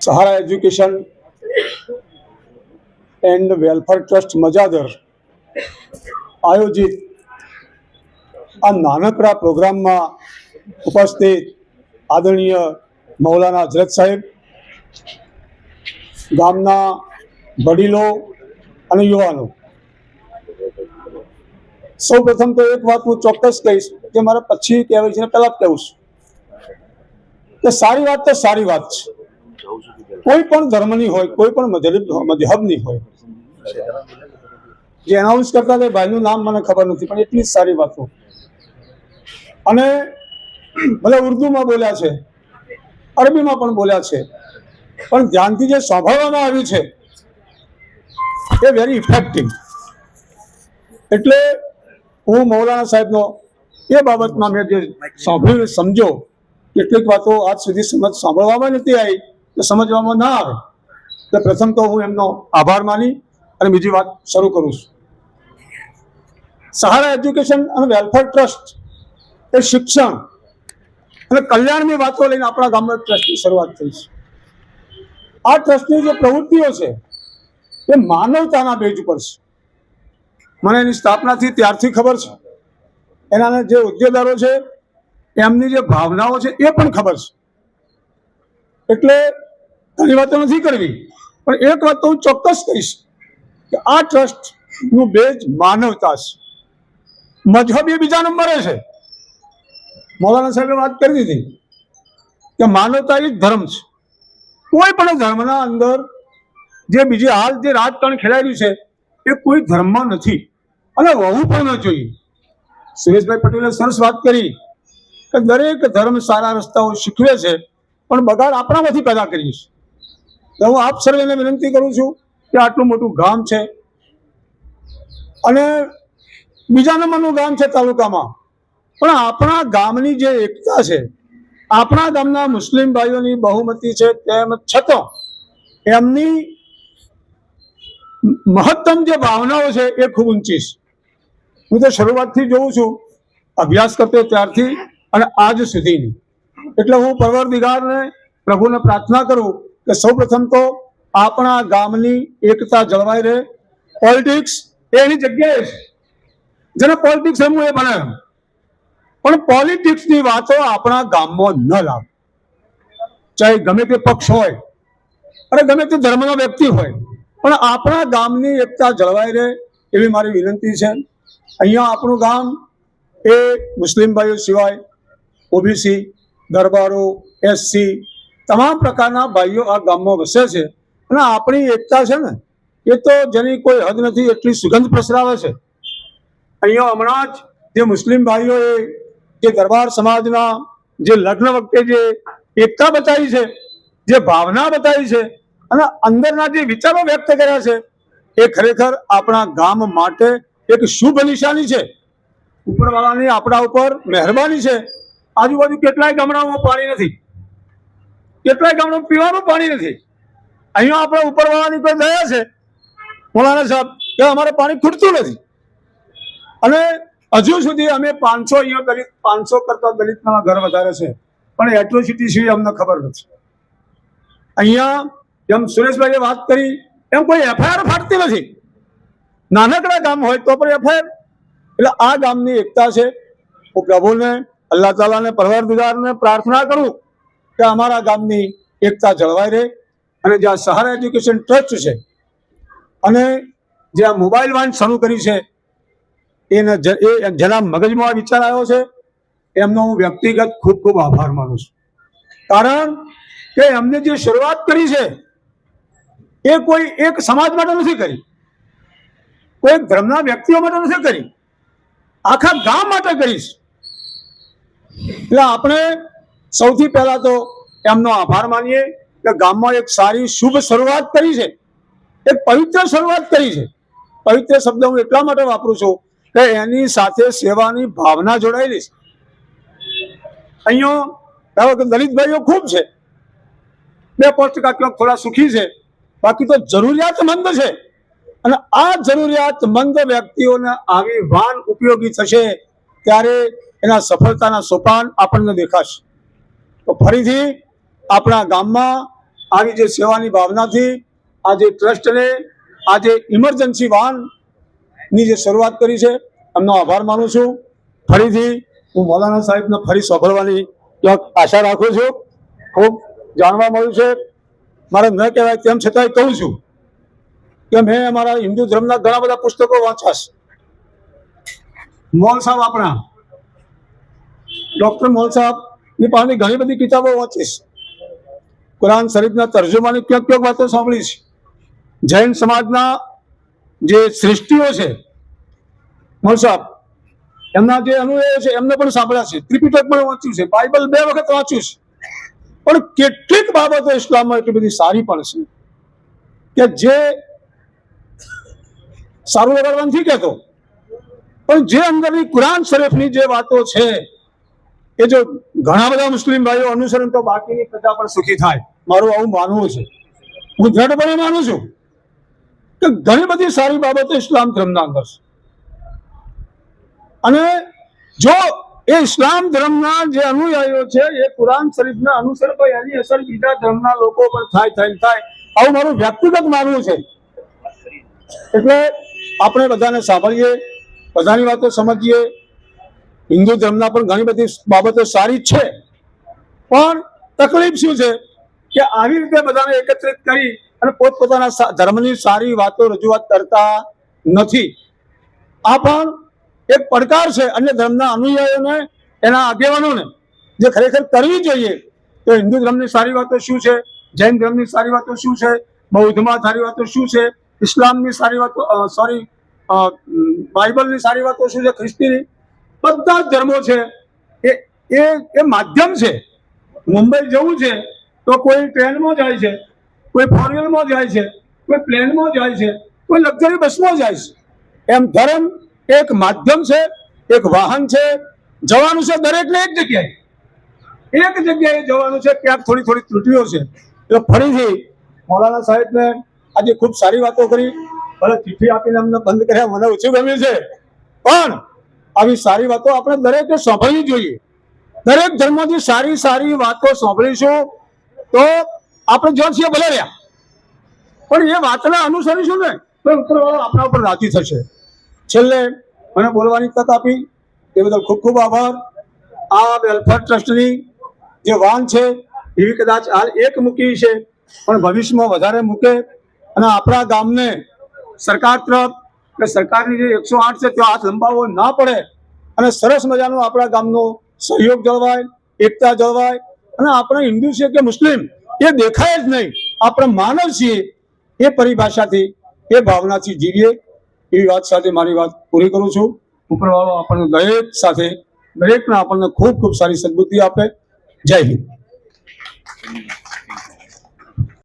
Sahara education and welfare trust Majadar આયોજિત આ નાનકડા પ્રોગ્રામમાં ઉપસ્થિત આદરણીય મૌલાના હજરત સાહેબ, ગામના વડીલો અને યુવાનો. સૌ પ્રથમ તો એક વાત હું ચોક્કસ કહીશ કે મારે પછી કહેવાય છે પહેલાં જ કહું છું કે સારી વાત તો સારી વાત છે. કોઈ પણ ધર્મની હોય, કોઈ પણ મજહબ મજહબની હોય. જે એનાઉન્સ કરતા હતા ભાઈનું નામ મને ખબર નથી, પણ એટલી જ સારી વાતો. અને ભલે ઉર્દુમાં બોલ્યા છે, અરબીમાં પણ બોલ્યા છે, પણ ધ્યાનથી જે સાંભળવામાં આવ્યું છે, એ વેરી ઇફેક્ટિવ એટલે હું મૌલાના સાહેબનો એ બાબતમાં મેં જે સાંભળ્યું સમજો, કેટલીક વાતો આજ સુધી સમજ સાંભળવામાં નથી આવી. કે સમજવામાં ના આવે, એટલે પ્રથમ તો હું એમનો આભાર માની અને બીજી વાત શરૂ કરું છું. સહારા એજ્યુકેશન અને વેલફેર ટ્રસ્ટ એ શિક્ષણ અને કલ્યાણની વાતો લઈને આપણા ગામમાં ટ્રસ્ટની શરૂઆત થઈ છે. આ ટ્રસ્ટની જે પ્રવૃત્તિઓ છે, એ માનવતાના બેજ ઉપર છે. મને એની સ્થાપનાથી ત્યારથી ખબર છે. એના જે હોદ્દેદારો છે, એમની જે ભાવનાઓ છે, એ પણ ખબર છે. એટલે ઘણી વાતો નથી કરવી. પણ એક વાત તો હું ચોક્કસ કહીશ કે આ ટ્રસ્ટનું બેજ માનવતા છે. મજહબ એ બીજા નંબરે છે. મૌલાના સાહેબે વાત કરી દીધી કે માનવતા એ ધર્મ છે. કોઈ પણ ધર્મના અંદર જે બીજી હાલ જે રાજકારણ ખેલાયેલું છે, એ કોઈ ધર્મમાં નથી. અને હોવું પણ ન જોઈએ. સુરેશભાઈ પટેલે સરસ વાત કરી કે દરેક ધર્મ સારા રસ્તાઓ શીખવે છે, પણ બગાડ આપણામાંથી પેદા કરીએ છીએ. તો હું આપ સર્વેને વિનંતી કરું છું કે આટલું મોટું ગામ છે. અને બીજા નંબરનું ગામ છે તાલુકામાં. પણ આપણા ગામની જે એકતા છે, આપણા ગામના મુસ્લિમ ભાઈઓની બહુમતી છે તેમ છતાં એમની મહત્તમ જે ભાવનાઓ છે એ ખૂબ ઊંચી છે. હું તો શરૂઆતથી જોઉં છું, અભ્યાસ કરતો ત્યારથી અને આજ સુધીની. એટલે હું પરવરદિગારને પ્રભુને પ્રાર્થના કરું કે સૌપ્રથમ તો આપણા ગામની એકતા જળવાઈ રહે. પોલિટિક્સ એની જગ્યાએ જેને પોલિટિક્સ રમવું એ બને. પણ પોલિટિક્સની વાતો આપણા ગામમાં ન લાવે. ચાહે ગમે તે પક્ષ હોય, અને ગમે તે ધર્મનો વ્યક્તિ હોય, પણ આપણા ગામની એકતા જળવાઈ રહે એવી મારી વિનંતી છે. અહીંયા આપણું ગામ એ મુસ્લિમ ભાઈઓ સિવાય, ઓબીસી, દરબારો, એસસી તમામ પ્રકારના ભાઈઓ આ ગામમાં વસે છે. અને આપણી એકતા છે ને, એ તો જેની કોઈ હદ નથી, એટલી સુગંધ પ્રસરાવે છે. અહીંયા હમણાં જ જે મુસ્લિમ ભાઈઓએ જે દરબાર સમાજના જે લગ્ન વખતે જે એકતા બતાવી છે, જે ભાવના બતાવી છે, અને અંદરના જે વિચારો વ્યક્ત કર્યા છે, એ ખરેખર આપણા ગામ માટે એક શુભ નિશાની છે. ઉપરવાળાની આપણા ઉપર મહેરબાની છે. આજુબાજુ કેટલાય ગામડાઓમાં પાણી નથી. કેટલાય ગામનું પીવાનું પાણી નથી. અહીંયા આપણે ઉપરવાળાની કોઈ દયા છે? મોલાના સાહેબ કે અમારે પાણી ખૂટતું નથી. અને હજુ સુધી અમે પાંચસો અહીંયા દલિત, પાંચસો કરતા દલિતના ઘર વધારે છે. પણ એટ્રોસિટી સિવાય અમને ખબર નથી. અહીંયા જેમ સુરેશભાઈએ વાત કરી, એમ કોઈ એફઆઈઆર ફાટતી નથી. નાનકડા ગામ હોય તો પણ એફઆઈઆર એટલે આ ગામની એકતા છે. હું પ્રભુને, અલ્લાહ તાલાને, પરવરદિગારને પ્રાર્થના કરું. કે અમારા ગામની એકતા જળવાઈ રહે અને જ્યાં સહારા એજ્યુકેશન ટ્રસ્ટ છે અને જે આ મોબાઈલ વાન શરૂ કરી છે, એને એ જેના મગજમાં આ વિચાર આવ્યો છે, એમનો હું વ્યક્તિગત ખૂબ ખૂબ આભાર માનું છું. કારણ કે એમને જે શરૂઆત કરી છે, એ કોઈ એક સમાજ માટે નથી કરી. કોઈ ધર્મના વ્યક્તિઓ માટે નથી કરી. આખા ગામ માટે કરીશ એટલે આપણે સૌથી પહેલા તો એમનો આભાર માનીએ કે ગામમાં એક સારી શુભ શરૂઆત કરી છે. એક પવિત્ર શરૂઆત કરી છે. પવિત્ર શબ્દ હું એટલા માટે વાપરું છું કે એની સાથે સેવાની ભાવના જોડાયેલી છે. અહીંયા દલિતભાઈઓ ખૂબ છે. બે પાંચ ટકા થોડા સુખી છે. બાકી તો જરૂરિયાતમંદ છે. અને આ જરૂરિયાતમંદ વ્યક્તિઓને આવી વાન ઉપયોગી થશે ત્યારે એના સફળતાના સોપાન આપણને દેખાશે. તો ફરીથી આપણા ગામમાં આવી જે સેવાની ભાવનાથી આજે ટ્રસ્ટને આજે ઇમરજન્સી વાનની જે શરૂઆત કરી છે, એમનો આભાર માનું છું. ફરીથી હું મૌલાના સાહેબને ફરી સાંભળવાની આશા રાખું છું. ખૂબ જાણવા મળ્યું છે. મારે ન કહેવાય તેમ છતાંય કહું છું કે મેં અમારા હિન્દુ ધર્મના ઘણા બધા પુસ્તકો વાંચ્યા છે. મોલ સાહેબ આપણા. ડૉક્ટર મોલ સાહેબની પાસે ઘણી બધી કિતાબો વાંચીશ. કુરાન શરીફના તર્જુમાની ક્યાંક ક્યાંક વાતો સાંભળીશ. જૈન સમાજના જે સૃષ્ટિઓ છે મોલ એમના જે અનુયાયો છે, એમને પણ સાંભળ્યા છે. ત્રિપિટક પણ વાંચ્યું છે. બાઇબલ બે વખત વાંચ્યું છે પણ કેટલીક બાબતો ઇસ્લામમાં એટલી બધી સારી પણ છે કે જે સારું લગાડવા નથી કહેતો. પણ જે અંદરની કુરાન શરીફની જે વાતો છે, એ જો ઘણા બધા મુસ્લિમ ભાઈઓ અનુસરણ તો બાકીની પ્રજા પણ સુખી થાય. મારું આવું માનવું છે. હું દ્રઢપણે માનું છું કે ઘણી બધી સારી બાબતો ઇસ્લામ ધર્મના અંદર છે. અને જો એ ઇસ્લામ ધર્મના જે અનુયાયીઓ છે, એ કુરાન શરીફના અનુસર તો એની અસર બીજા ધર્મના લોકો પર થાય થાય થાય, આવું મારું વ્યક્તિગત માનવું છે. એટલે આપણે બધાને સાંભળીએ, બધાની વાતો સમજીએ હિન્દુ ધર્મના પણ ઘણી બધી બાબતો સારી છે. પણ તકલીફ શું છે? કે આવી રીતે બધાને એકત્રિત કરી અને પોતપોતાના ધર્મની સારી વાતો રજૂઆત કરતા નથી. આ પણ એક પડકાર છે અન્ય ધર્મના અનુયાયીઓને, એના આગેવાનોને. જે ખરેખર કરવી જોઈએ તો હિન્દુ ધર્મની સારી વાતો શું છે? જૈન ધર્મની સારી વાતો શું છે? બૌદ્ધમાં સારી વાતો શું છે? ઇસ્લામની સારી વાતો સોરી બાઇબલની સારી વાતો શું છે? ખ્રિસ્તીની બધા જ ધર્મો છે. એ એ એ માધ્યમ છે. મુંબઈ જવું છે તો કોઈ ટ્રેનમાં જાય છે, કોઈ ફોર જાય છે, કોઈ પ્લેનમાં જાય છે, કોઈ લક્ઝરી બસમાં જાય છે. એમ ધર્મ એક માધ્યમ છે, એક વાહન છે. જવાનું છે દરેકને એક જગ્યાએ. એક જગ્યાએ જવાનું છે ક્યાંક થોડી થોડી ત્રુટીઓ છે. એટલે ફરીથી મૌલાના સાહેબને આજે ખૂબ સારી વાતો કરી. ભલે ચિઠ્ઠી આપીને અમને બંધ કર્યા, મને ઓછું ગમ્યું છે. પણ આવી સારી વાતો આપણે દરેકે સાંભળવી જોઈએ. દરેક ધર્મથી સારી સારી વાતો સાંભળીશું તો આપણે જ્યાં છીએ ભલે રહ્યા. પણ એ વાતને અનુસરીશું ને તો ઉત્તરવાળો આપણા ઉપર રાજી થશે. છેલ્લે મને બોલવાની તક આપી. એ બદલ ખૂબ ખૂબ આભાર. આ વેલફેર ટ્રસ્ટની જે વાન છે, એવી કદાચ હાલ એક મૂકી છે, પણ ભવિષ્યમાં વધારે મૂકે. અને આપણા ગામને સરકાર તરફ કે સરકારની જે એકસો આઠ છે, ત્યાં હાથ લંબાવવો ના પડે. અને સરસ મજાનો આપણા ગામનો સહયોગ જળવાય, એકતા જળવાય. અને આપણે હિન્દુ છે કે મુસ્લિમ, એ દેખાય જ નહીં. આપણે માનવ છીએ. એ પરિભાષાથી, એ ભાવનાથી જીવીએ. એવી વાત સાથે મારી વાત પૂરી કરું છું. ઉપરવાળો આપણને દરેક સાથે, દરેકને આપણને ખૂબ ખૂબ સારી સદબુદ્ધિ આપે. જય હિન્દ.